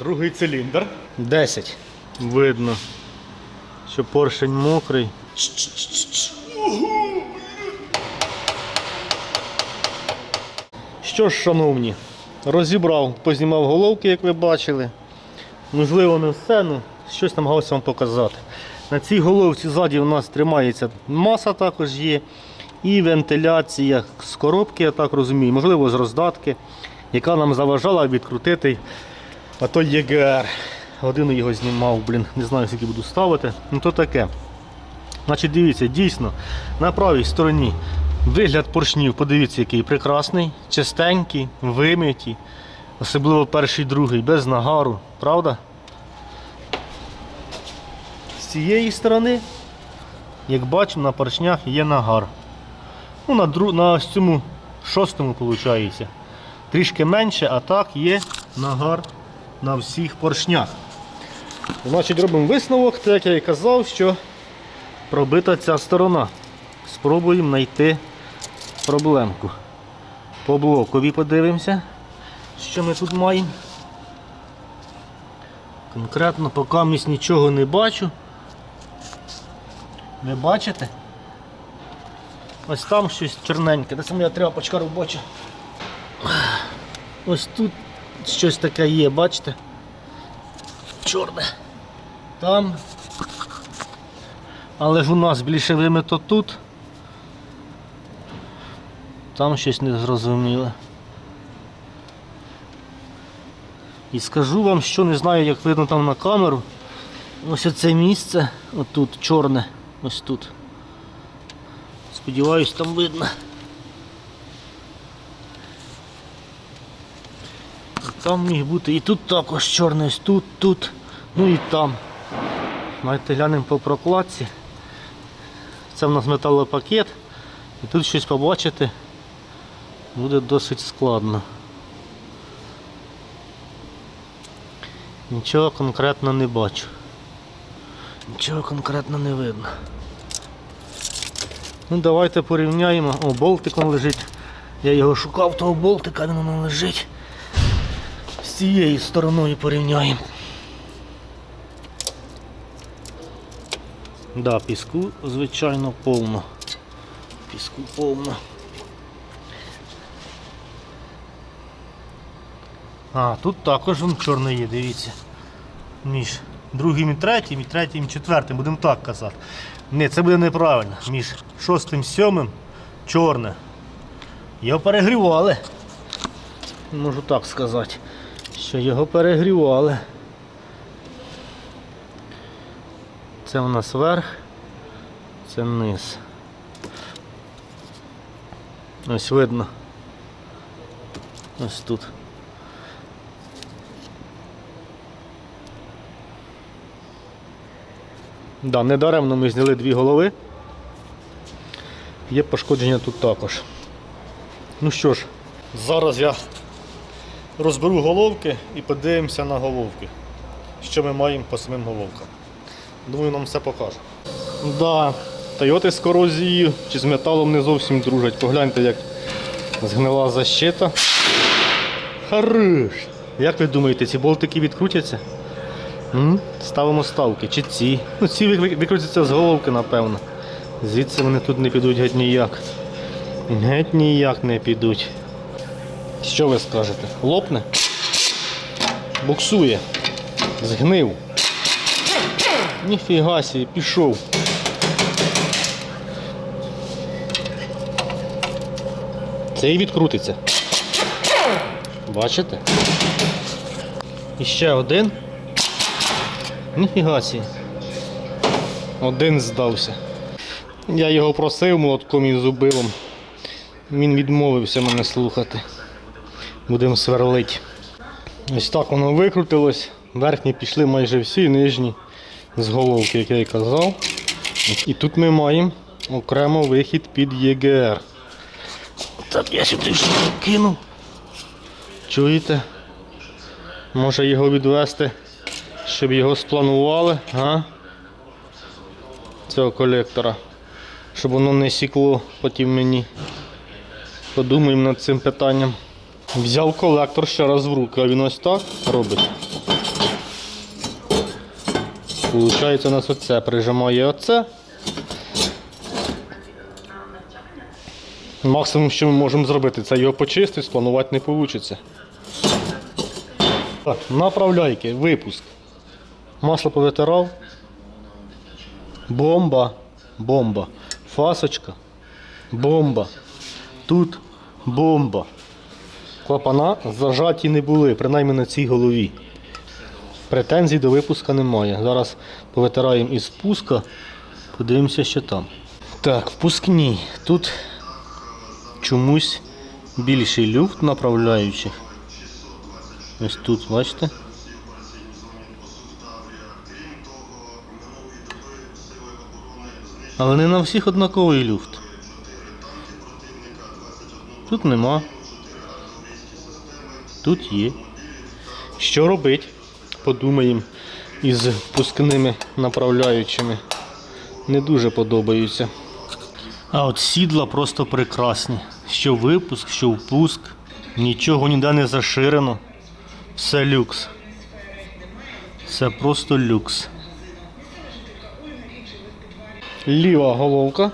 Другий циліндр. 10. Видно, що поршень мокрий. Що ж, шановні, розібрав, познімав головки, як ви бачили. Можливо, не все, ну щось намагався вам показати. На цій головці ззаді у нас тримається маса також є. І вентиляція з коробки, я так розумію, можливо, з роздатки, яка нам заважала відкрутити атой ЄГР. Годину його знімав, блін, не знаю, скільки буду ставити. Ну то таке. Значить, дивіться, дійсно, на правій стороні вигляд поршнів, подивіться, який прекрасний, чистенький, вимиті, особливо перший, другий, без нагару, правда? З цієї сторони, як бачимо, на поршнях є нагар. Ну, на, дру... на цьому шостому виходить. Трішки менше, а так є нагар на всіх поршнях. Значить, робимо висновок, так як я і казав, що пробита ця сторона. Спробуємо знайти проблемку. По блокові подивимося, що ми тут маємо. Конкретно поки місць нічого не бачу. Ви бачите? Ось там щось чорненьке, де це моя тряпочка робоча. Ось тут щось таке є, бачите? Чорне. Там. Але ж у нас більше вимито тут. Там щось незрозуміле. І скажу вам, що не знаю, як видно там на камеру. Ось оце місце, отут чорне, ось тут. Сподіваюсь, там видно. І Там міг бути і тут також чорний, тут, тут, ну і там. Давайте глянемо по прокладці. Це в нас металопакет. І тут щось побачити буде досить складно. Нічого конкретно не бачу. Нічого конкретно не видно. Ну давайте порівняємо. О, болтик он лежить. Я його шукав, того болтика, він лежить. Цією стороною порівняємо. Да, піску, звичайно, повно. Піску повно. А, тут також він чорний є, дивіться. Між другим і третім, і третім і четвертим, будемо так казати. Ні, це буде неправильно. Між шостим і сьомим чорне. Його перегрівали. Можу так сказати, що його перегрівали. Це у нас верх, це низ. Ось видно. Ось тут. Да, недаремно ми зняли дві голови. Є пошкодження тут також. Ну що ж, зараз я розберу головки і подивимося на головки. Що ми маємо по самим головкам. Думаю, нам все покаже. Да, Тойоти з корозією чи з металом не зовсім дружать. Погляньте, як згнила защита. Хорош! Як ви думаєте, ці болтики відкрутяться? М? Ставимо ставки. Чи ці? Ну ці викрутяться з головки, напевно. Звідси вони тут не підуть геть ніяк. Геть ніяк не підуть. Що ви скажете? Лопне? Буксує. Згнив. Ніфіга сі, пішов. Це і відкрутиться. Бачите? І ще один. Ніфіга сі. Один здався. Я його просив молотком і зубилом. Він відмовився мене слухати. Будемо сверлити. Ось так воно викрутилось. Верхні пішли майже всі, нижні з головки, як я і казав. І тут ми маємо окремо вихід під ЄГР. Так, я сюди кинув. Чуєте? Може його відвести, щоб його спланували, а? Цього колектора. Щоб воно не сікло потім мені. Подумаємо над цим питанням. Взяв колектор ще раз в руки, а він ось так робить. Получається, у нас оце прижимає оце. Максимум, що ми можемо зробити, це його почистити, спланувати не вийде. Так, направляйки, випуск. Масло повитирав. Бомба. Бомба. Фасочка. Бомба. Тут бомба. Клапана зажаті не були, принаймні на цій голові. Претензій до випуска немає. Зараз повитираємо із спуска, подивимося, що там. Так, впускні. Тут чомусь більший люфт направляючих. Ось тут, бачите? Але не на всіх однаковий люфт. Тут нема. Тут є. Що робить? Подумаємо із впускними направляючими. Не дуже подобаються. А от сідла просто прекрасні. Що випуск, що впуск. Нічого ніде не заширено. Все люкс. Все просто люкс. Ліва головка.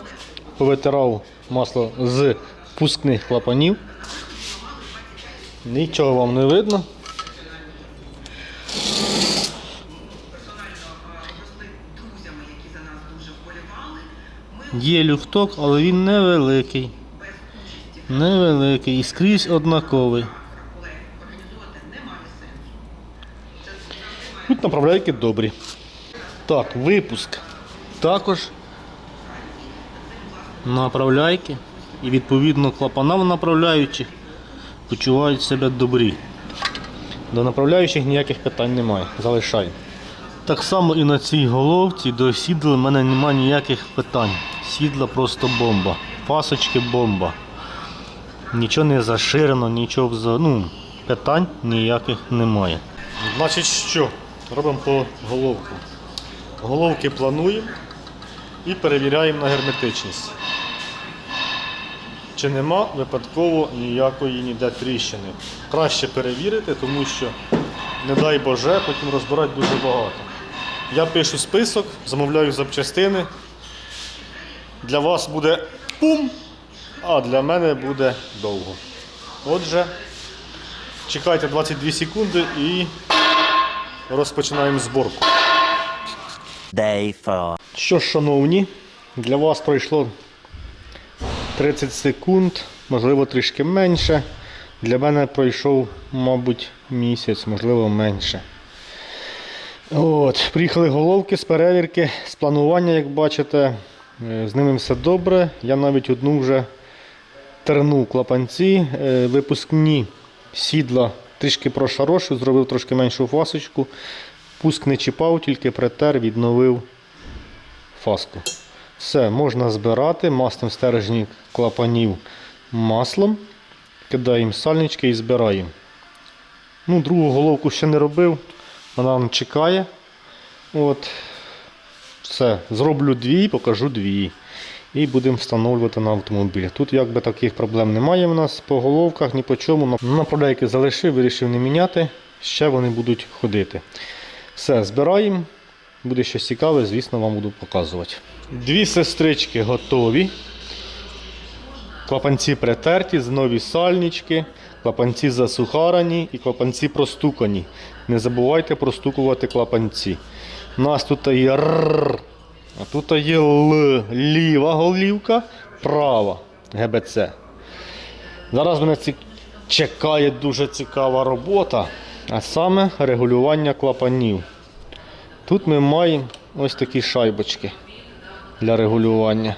Повитирав масло з впускних клапанів. Нічого вам не видно. Є люфток, але він невеликий. Невеликий і скрізь однаковий. Тут направляйки добрі. Так, випуск. Також направляйки. І відповідно клапана в направляючих почувають себе добрі. До направляючих ніяких питань немає. Залишаємо. Так само і на цій головці до сідла в мене немає ніяких питань. Сідла просто бомба. Пасочки бомба. Нічого не заширено, нічого вза... ну, питань ніяких немає. Значить що? Робимо по головку. Головки плануємо і перевіряємо на герметичність. Чи нема випадково ніякої ніде тріщини. Краще перевірити, тому що, не дай Боже, потім розбирати дуже багато. Я пишу список, замовляю запчастини. Для вас буде пум, а для мене буде довго. Отже, чекайте 22 секунди і розпочинаємо зборку. Day 4. Що ж, шановні, для вас пройшло 30 секунд, можливо, трішки менше. Для мене пройшов, мабуть, місяць, можливо, менше. От, Приїхали головки з перевірки, з планування, як бачите. Е, З ними все добре. Я навіть одну вже тернув клапанці. Е, Випускні сідла трішки прошарошив, зробив трошки меншу фасочку. Пуск не чіпав, тільки притер, відновив фаску. Все, можна збирати, маслом стержні клапанів маслом. Кидаємо сальнички і збираємо. Ну, Другу головку ще не робив, вона нам чекає. От. Все, зроблю дві, покажу дві. І будемо встановлювати на автомобіль. Тут якби таких проблем немає в нас по головках, ні по чому. Направляйки залишив, вирішив не міняти. Ще вони будуть ходити. Все, збираємо. Буде щось цікаве, звісно, вам буду показувати. Дві сестрички готові. Клапанці притерті, нові сальнички, клапанці засухарані і клапанці простукані. Не забувайте простукувати клапанці. У нас тут є Р, а тут є Л, ліва голівка, права ГБЦ. Зараз мене чекає дуже цікава робота, а саме регулювання клапанів. Тут ми маємо ось такі шайбочки для регулювання.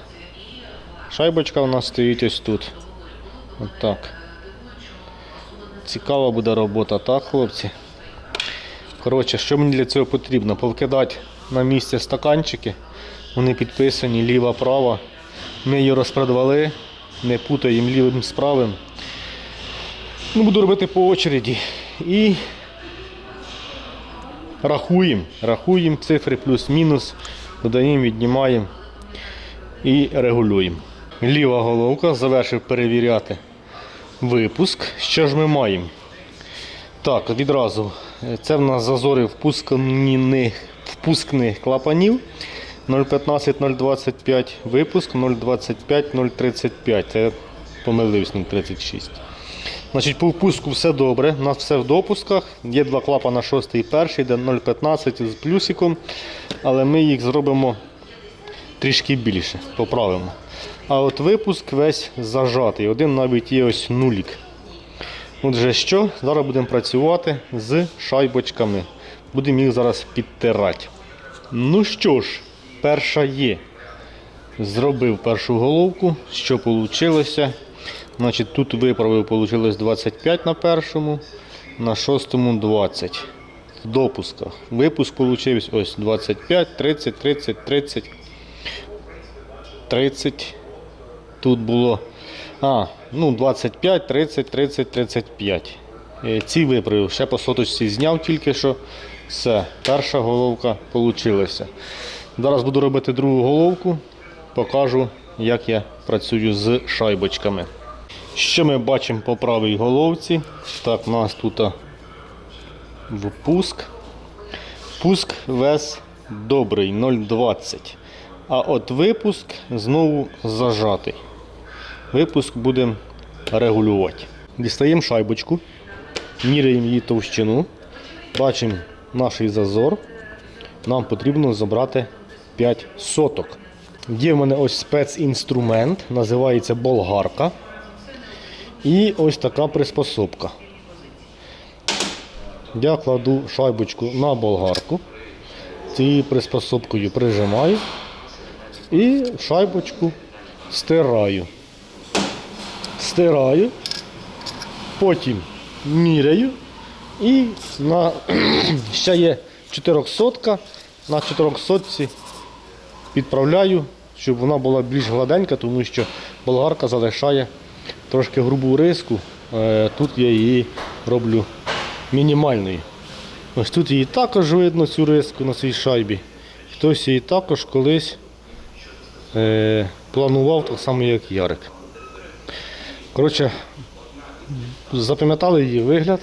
Шайбочка у нас стоїть ось тут. От так. Цікава буде робота, так, хлопці? Коротше, що мені для цього потрібно? Повкидати на місце стаканчики. Вони підписані ліва, права. Ми її розпродвали, не путаємо лівим з правим. Ну, буду робити по очереді. І рахуємо. Рахуємо цифри плюс-мінус, додаємо, віднімаємо і регулюємо. Ліва головка завершив перевіряти випуск. Що ж ми маємо? Так, відразу. Це в нас зазори впусканих впускних клапанів 0,15, 0,25, випуск 0,25, 0,35. Це помилився 0,36. Значить, по впуску все добре. У нас все в допусках. Є два клапана 6 і перший, де 0,15 з плюсиком, але ми їх зробимо трішки більше, поправимо. А от випуск весь зажатий. Один навіть є ось нулік. Отже, що? Зараз будемо працювати з шайбочками. Будемо їх зараз підтирати. Ну що ж, перша є. Зробив першу головку. Що вийшло? Значить, тут виправив, вийшло 25 на першому, на шостому 20. В допусках. Випуск вийшов ось 25, 30, 30, 30, 30. Тут було а, ну 25, 30, 30, 35. Е, Ці виправив, ще по соточці зняв тільки що. Все, перша головка вийшла. Зараз буду робити другу головку, покажу, як я працюю з шайбочками. Що ми бачимо по правій головці? Так, у нас тут впуск. Пуск вес добрий 0,20. А от випуск знову зажатий. Випуск будемо регулювати. Дістаємо шайбочку, міряємо її товщину, бачимо наш зазор. Нам потрібно забрати 5 соток. Є в мене ось спецінструмент, називається болгарка. І ось така приспособка. Я кладу шайбочку на болгарку, цією приспособкою прижимаю і шайбочку стираю. Стираю, потім міряю і на ще є 400 на 400 підправляю, щоб вона була більш гладенька, тому що болгарка залишає трошки грубу риску. Е, Тут я її роблю мінімальною. Ось тут її також видно, цю риску на цій шайбі. Хтось її також колись планував так само, як Ярик. Коротше, запам'ятали її вигляд.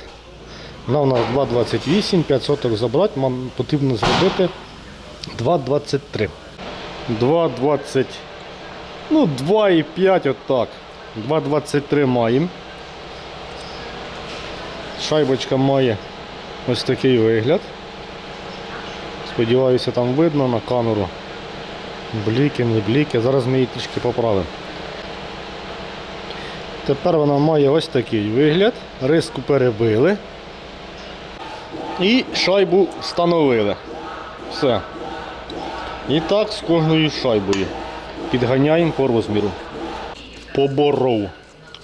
Вона у нас 2,28, 5 соток забрати, нам потрібно зробити 2,23. 2,20, ну 2,5 отак. 2,23 маємо. Шайбочка має ось такий вигляд. Сподіваюся, там видно на камеру. Бліки, не бліки. Зараз ми її трішки поправимо. Тепер вона має ось такий вигляд. Риску перебили. І шайбу встановили. Все. І так з кожною шайбою. Підганяємо по розміру. Поборов.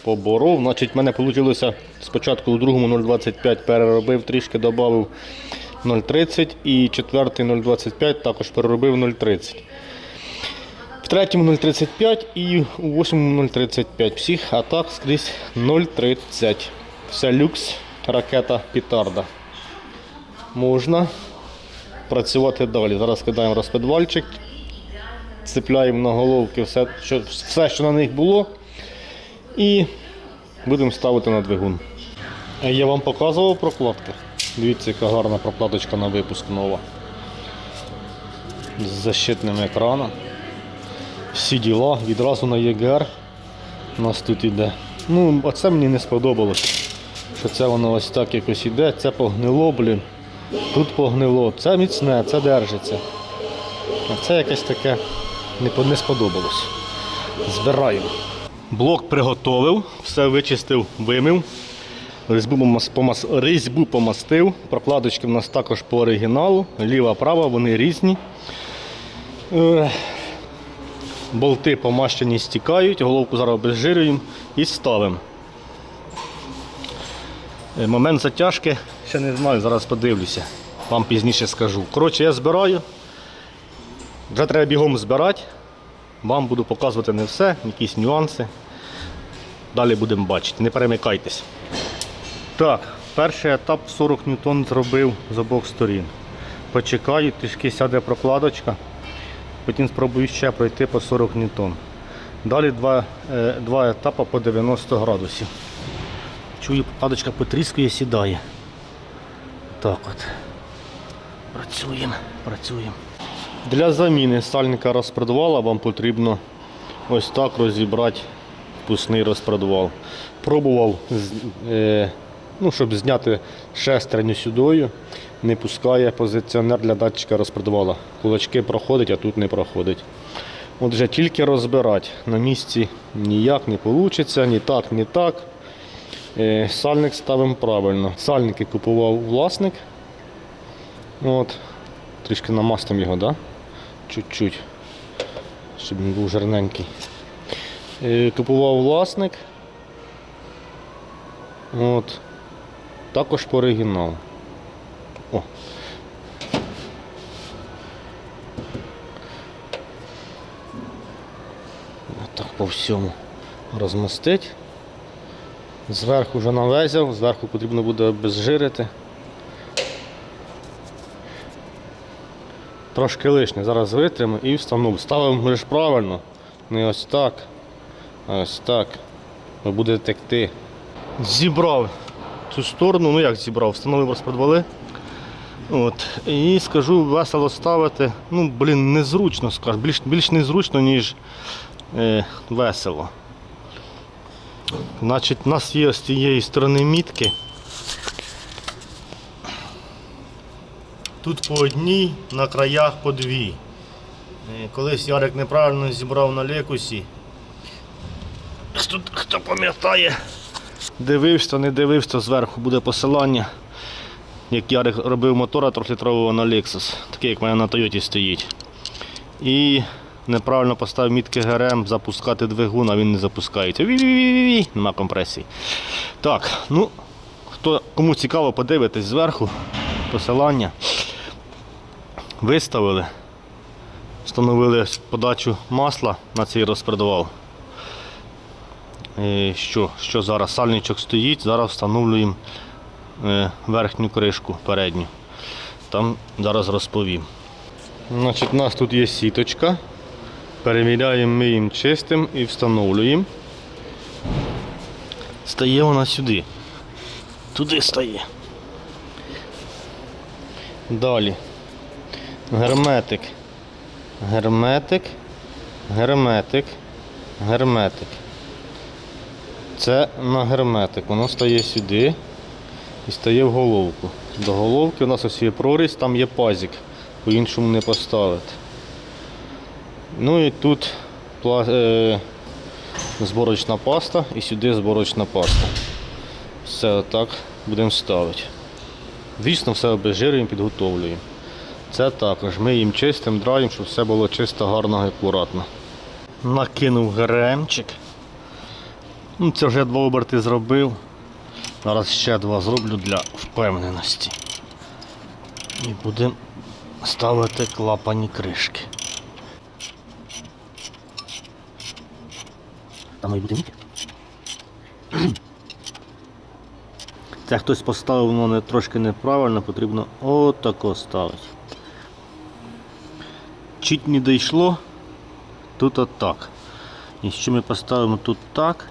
Поборов. Значить, в мене вийшло спочатку у другому 0,25 переробив, трішки додав 0,30 і четвертий 0,25 також переробив 0,30. В третьому 0,35 і у восьмому 0,35. Всіх, а так скрізь 0,30. Все люкс, ракета петарда. Можна працювати далі. Зараз кидаємо розпедвальчик, цепляємо на головки все, що, все, що на них було. І будемо ставити на двигун. Я вам показував прокладки. Дивіться, яка гарна прокладочка на випуск нова. З защитним екраном. Всі діла, відразу на ЄГР у нас тут іде. Ну, оце мені не сподобалось. Що це воно ось так якось іде, це погнило, блін. Тут погнило, це міцне, це держиться. А це якесь таке не, сподобалось. Збираємо. Блок приготовив, все вичистив, вимив. Різьбу, помас- різьбу помастив. Прокладочки в нас також по оригіналу. Ліва, права, вони різні. Болти помащені стікають, головку зараз обезжирюємо і ставимо. Е, Момент затяжки, ще не знаю, зараз подивлюся. Вам пізніше скажу. Коротше, я збираю. Вже треба бігом збирати. Вам буду показувати не все, якісь нюанси. Далі будемо бачити, не перемикайтесь. Так, перший етап 40 ньютон зробив з обох сторін. Почекаю, трішки сяде прокладочка. Потім спробую ще пройти по 40 ньютон. Далі два, е, два етапи по 90 градусів. Чую, прокладочка потріскує, сідає. Так от. Працюємо, працюємо. Для заміни сальника розпредвала вам потрібно ось так розібрати впускний розпредвал. Пробував, е, ну, щоб зняти шестерню сюдою, не пускає позиціонер для датчика розпредвала. Кулачки проходить, а тут не проходить. От вже тільки розбирати на місці ніяк не вийде, ні так, ні так. Е, Сальник ставимо правильно. Сальники купував власник. От. Трішки намастимо його, да? Чуть-чуть. Щоб він був жирненький. Е, Купував власник. От. Також по оригіналу. О. Так по всьому розмістить. Зверху вже навезяв, зверху потрібно буде обезжирити. Трошки лишнє, зараз витримо і встановлю. Ставимо ми ж правильно. Не ось так, а ось так. Ви буде текти. Зібрав цю сторону, ну як зібрав, встановив розпредвали. От. І скажу, весело ставити. Ну, блін, незручно, скажу. Більш, більш незручно, ніж е, весело. Значить, у нас є з цієї сторони мітки. Тут по одній, на краях по дві. Е, Колись Ярик неправильно зібрав на лекусі. Тут хто пам'ятає, дивився, не дивився, зверху буде посилання. Як Ярик робив мотора 3-літрового на Lexus, такий як в мене на Тойоті стоїть. І неправильно поставив мітки ГРМ запускати двигун, а він не запускається. Ві-ві-ві-ві, нема компресії. Так, ну, хто, кому цікаво, подивитись зверху посилання. Виставили, встановили подачу масла на цей розпродавав. Е, Що, що зараз? Сальничок стоїть, зараз встановлюємо верхню кришку передню. Там зараз розповім. Значить, у нас тут є сіточка. Перевіряємо ми їм чистим і встановлюємо. Стає вона сюди. Туди стає. Далі. Герметик. Герметик. Герметик. Герметик. Це на герметик. Воно стає сюди і стає в головку. До головки у нас ось є прорізь, там є пазик. По-іншому не поставити. Ну і тут е, зборочна паста і сюди зборочна паста. Все отак будемо ставити. Звісно, все обезжирюємо, підготовлюємо. Це також. Ми їм чистим, драємо, щоб все було чисто, гарно і акуратно. Накинув гремчик. Ну, це вже два оберти зробив. Зараз ще два зроблю для впевненості. І будемо ставити клапані кришки. Там і міти. Це хтось поставив воно не трошки неправильно, потрібно отако ставити. Чуть не дійшло, тут отак. І що ми поставимо тут так.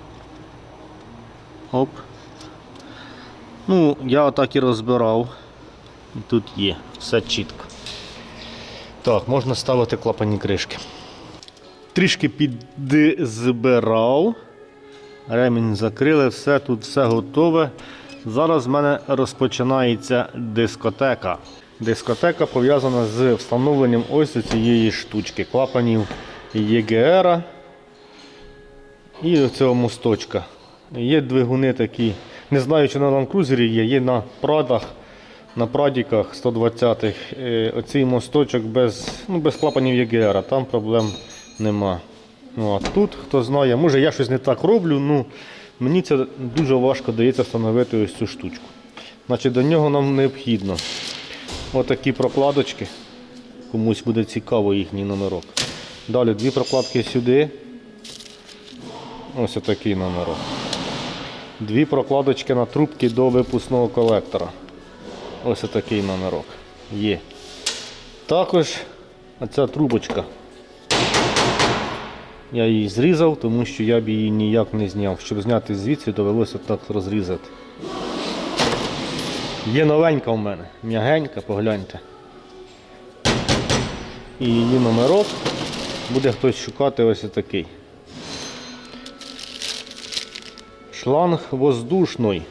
Оп. Ну, я отак і розбирав. І тут є, все чітко. Так, можна ставити клапані кришки. Трішки підзбирав. Ремінь закрили, все, тут все готове. Зараз в мене розпочинається дискотека. Дискотека пов'язана з встановленням ось цієї штучки, клапанів ЄГР і цього мосточка. Є двигуни такі, не знаю, чи на Cruiser є, є на прадах, на прадіках 120-х. Е, Оцей мосточок без, ну, без клапанів ЄГР, там проблем нема. Ну, а тут, хто знає, може я щось не так роблю, ну мені це дуже важко дається встановити ось цю штучку. Значить, до нього нам необхідно отакі прокладочки. Комусь буде цікаво їхній номерок. Далі дві прокладки сюди. Ось отакий номерок. Дві прокладочки на трубки до випускного колектора. Ось отакий номерок. Є. Також оця трубочка. Я її зрізав, тому що я б її ніяк не зняв. Щоб зняти звідси, довелося так розрізати. Є новенька в мене, м'ягенька, погляньте. і її номерок. Буде хтось шукати ось такий. Шланг воздушний.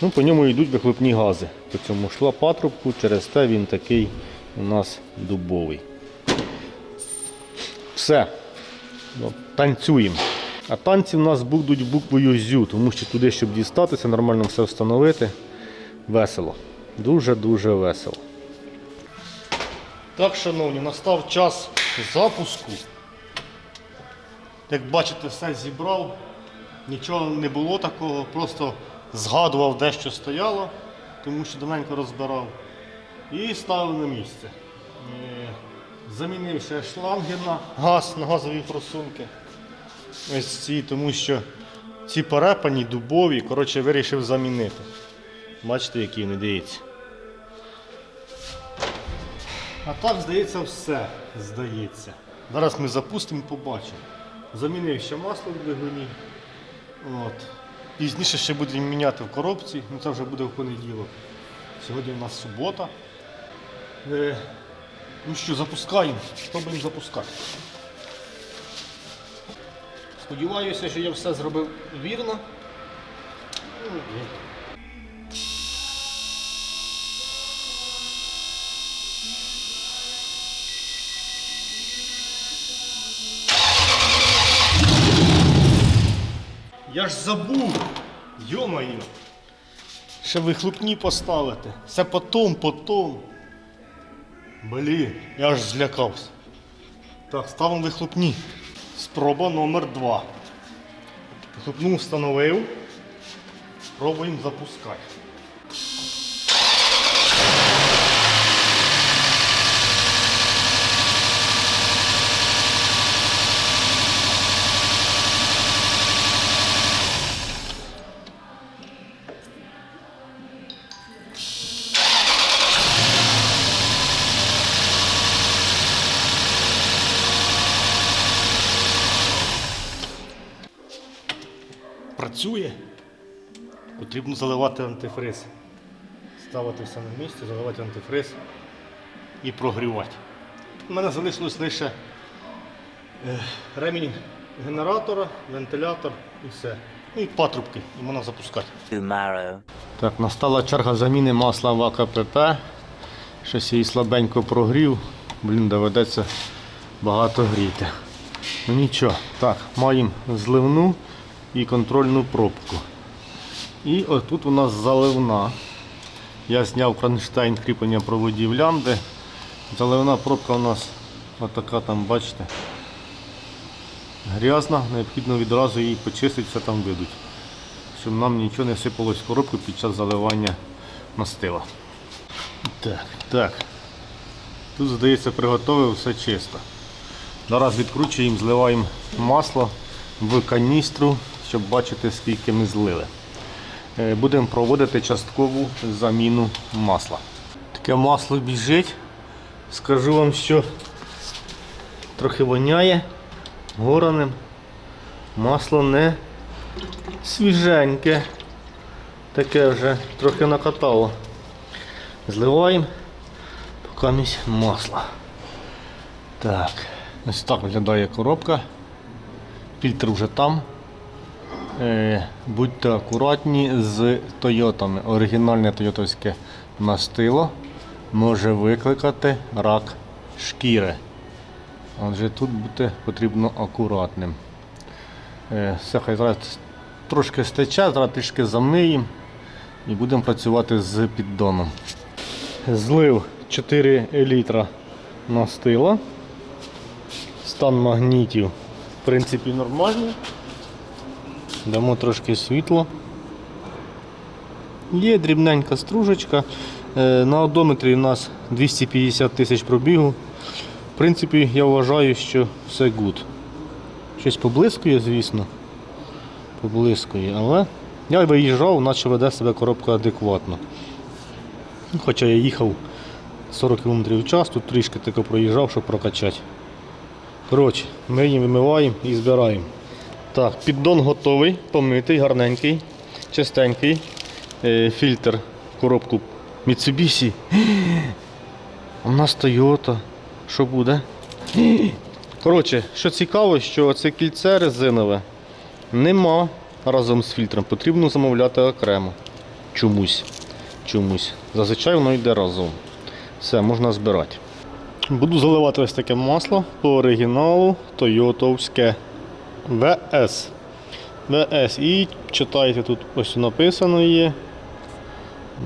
Ну, по ньому йдуть вихлопні гази. По цьому шла патрубку, через те він такий у нас дубовий. Все. Ну, танцюємо. А танці в нас будуть буквою ЗЮ, тому що туди, щоб дістатися, нормально все встановити. Весело. Дуже-дуже весело. Так, шановні, настав час запуску. Як бачите, все зібрав. Нічого не було такого, просто згадував де що стояло, тому що давненько розбирав. І ставив на місце. Е, Замінив ще шланги на газ, на газові просунки. Ось ці, тому що ці перепані, дубові, коротше, вирішив замінити. Бачите, які вони дивіться. А так, здається, все. Здається. Зараз ми запустимо побачимо. Замінив ще масло в двигуні. От. Пізніше ще будемо міняти в коробці, ну це вже буде в понеділок. Сьогодні у нас субота. Е, ну що, запускаємо. що будемо запускати. Сподіваюся, що я все зробив вірно. Я ж забув. Йомаю. Ще вихлопні поставити. Це потом, потом. Блін, я аж злякався. Так, ставимо вихлопні. Спроба номер два. Вихлопну встановив. Пробуємо запускати. Працює. Потрібно заливати антифриз. Ставити все на місці, заливати антифриз і прогрівати. У мене залишилось лише е, ремінь генератора, вентилятор і все. Ну і патрубки, і можна запускати. Tomorrow. Так, настала черга заміни масла в АКПП. Щось її слабенько прогрів. Блін, доведеться багато гріти. Ну нічого. Так, маємо зливну і контрольну пробку. І отут у нас заливна. Я зняв кронштейн кріплення проводів лямбди. Заливна пробка у нас отака там, бачите. Грязна, необхідно відразу її почистити, все там видуть щоб нам нічого не сипалось в коробку під час заливання мастила. Так, так. Тут, здається, приготовив все чисто. Зараз відкручуємо, зливаємо масло в каністру, щоб бачити, скільки ми злили. Е, Будемо проводити часткову заміну масла. Таке масло біжить. Скажу вам, що трохи воняє гораним. Масло не свіженьке. Таке вже трохи накатало. Зливаємо покамість масла. Так, ось так виглядає коробка. Фільтр вже там. Е, будьте акуратні з Тойотами. Оригінальне тойотовське мастило може викликати рак шкіри. Отже, тут бути потрібно акуратним. Е, Все, хай зараз трошки стече, зараз трішки замиємо і будемо працювати з піддоном. Злив 4 літра настила. Стан магнітів в принципі нормальний. Дамо трошки світло. Є дрібненька стружечка. Е, На одометрі у нас 250 тисяч пробігу. В принципі, я вважаю, що все гуд. Щось поблискує, звісно. Поблискує, але я виїжджав, наче веде себе коробка адекватно. Ну, Хоча я їхав 40 км в час, тут трішки таки проїжджав, щоб прокачати. Коротше, ми її вимиваємо і збираємо. Так, піддон готовий, помитий, гарненький, чистенький. Е, Фільтр коробку Mitsubishi. У нас Toyota. що буде. Коротше, що цікаво, що це кільце резинове нема разом з фільтром. Потрібно замовляти окремо. Чомусь. Чомусь. Зазвичай воно йде разом. Все, можна збирати. Буду заливати ось таке масло по оригіналу Тойотовське ВС. ВС. І читайте, тут ось написано є.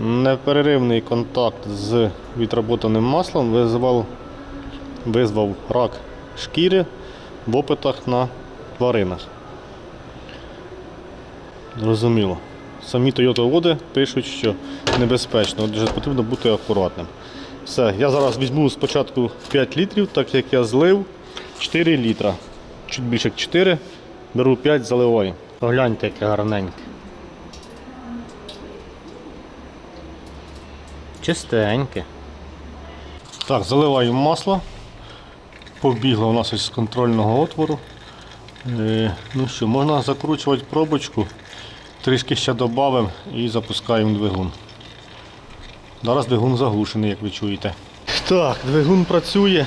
Непереривний контакт з відработаним маслом визвав, визвав рак шкіри в опитах на тваринах. Зрозуміло. Самі Toyota води пишуть, що небезпечно, отже потрібно бути акуратним. Все, я зараз візьму спочатку 5 літрів, так як я злив 4 літра. Чуть більше як 4, беру 5, заливаю. Погляньте, яке гарненьке. Чистеньке. Так, заливаю масло. Побігло у нас із контрольного отвору. Е, ну що, можна закручувати пробочку, трішки ще додамо і запускаємо двигун. Зараз двигун заглушений, як ви чуєте. Так, двигун працює.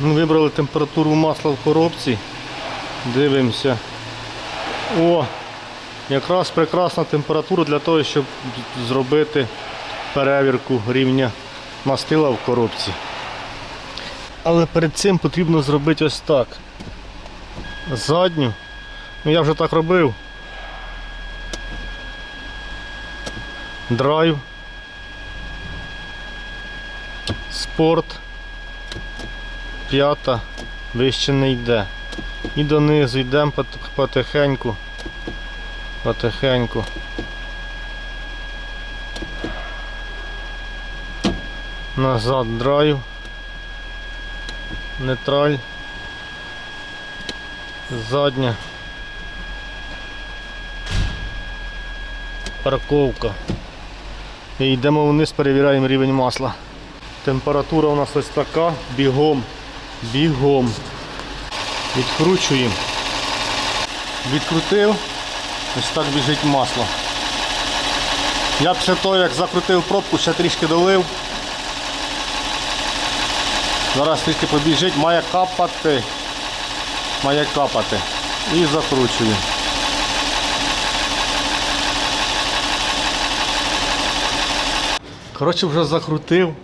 Ми вибрали температуру масла в коробці. Дивимося. О, якраз прекрасна температура для того, щоб зробити перевірку рівня мастила в коробці. Але перед цим потрібно зробити ось так. Задню. Ну я вже так робив. Драйв. Спорт. П'ята. Вище не йде. І донизу йдемо потихеньку. Потихеньку. Назад драйв. Нейтраль. Задня. Парковка. І йдемо вниз, перевіряємо рівень масла. Температура у нас ось така, бігом, бігом. Відкручуємо. Відкрутив, ось так біжить масло. Я після того, як закрутив пробку, ще трішки долив. Зараз трішки побіжить, має капати. Має капати. І закручую. Коротше, вже закрутив.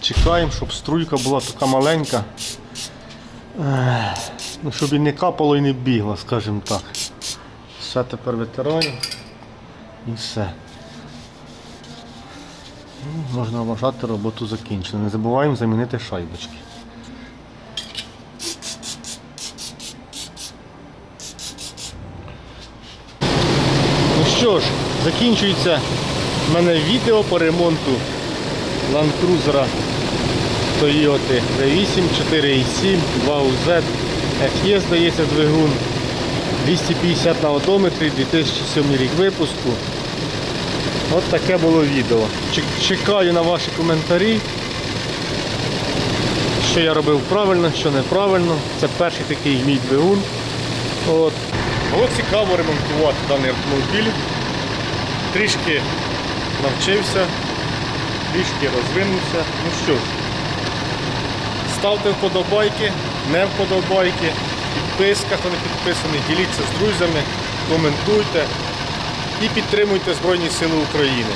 Чекаємо, щоб струйка була така маленька. Ну, щоб і не капало і не бігло, скажімо так. Все тепер витираю і все. І можна вважати роботу закінчено. Не забуваємо замінити шайбочки. Ну що ж, закінчується в мене відео по ремонту Cruiser Toyota V8 4.7 2UZ FE, здається, двигун 250 на одометрі, 2007 рік випуску. От таке було відео. Чекаю на ваші коментарі, що я робив правильно, що неправильно. Це перший такий мій двигун. От. Було цікаво ремонтувати даний автомобіль. Трішки навчився, трішки розвинувся. Ну що ж, ставте вподобайки, не вподобайки, підписка, хто не підписаний, діліться з друзями, коментуйте і підтримуйте Збройні Сили України.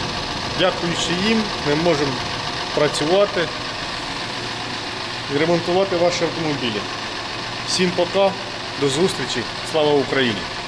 Дякуючи їм, ми можемо працювати і ремонтувати ваші автомобілі. Всім пока, до зустрічі, слава Україні!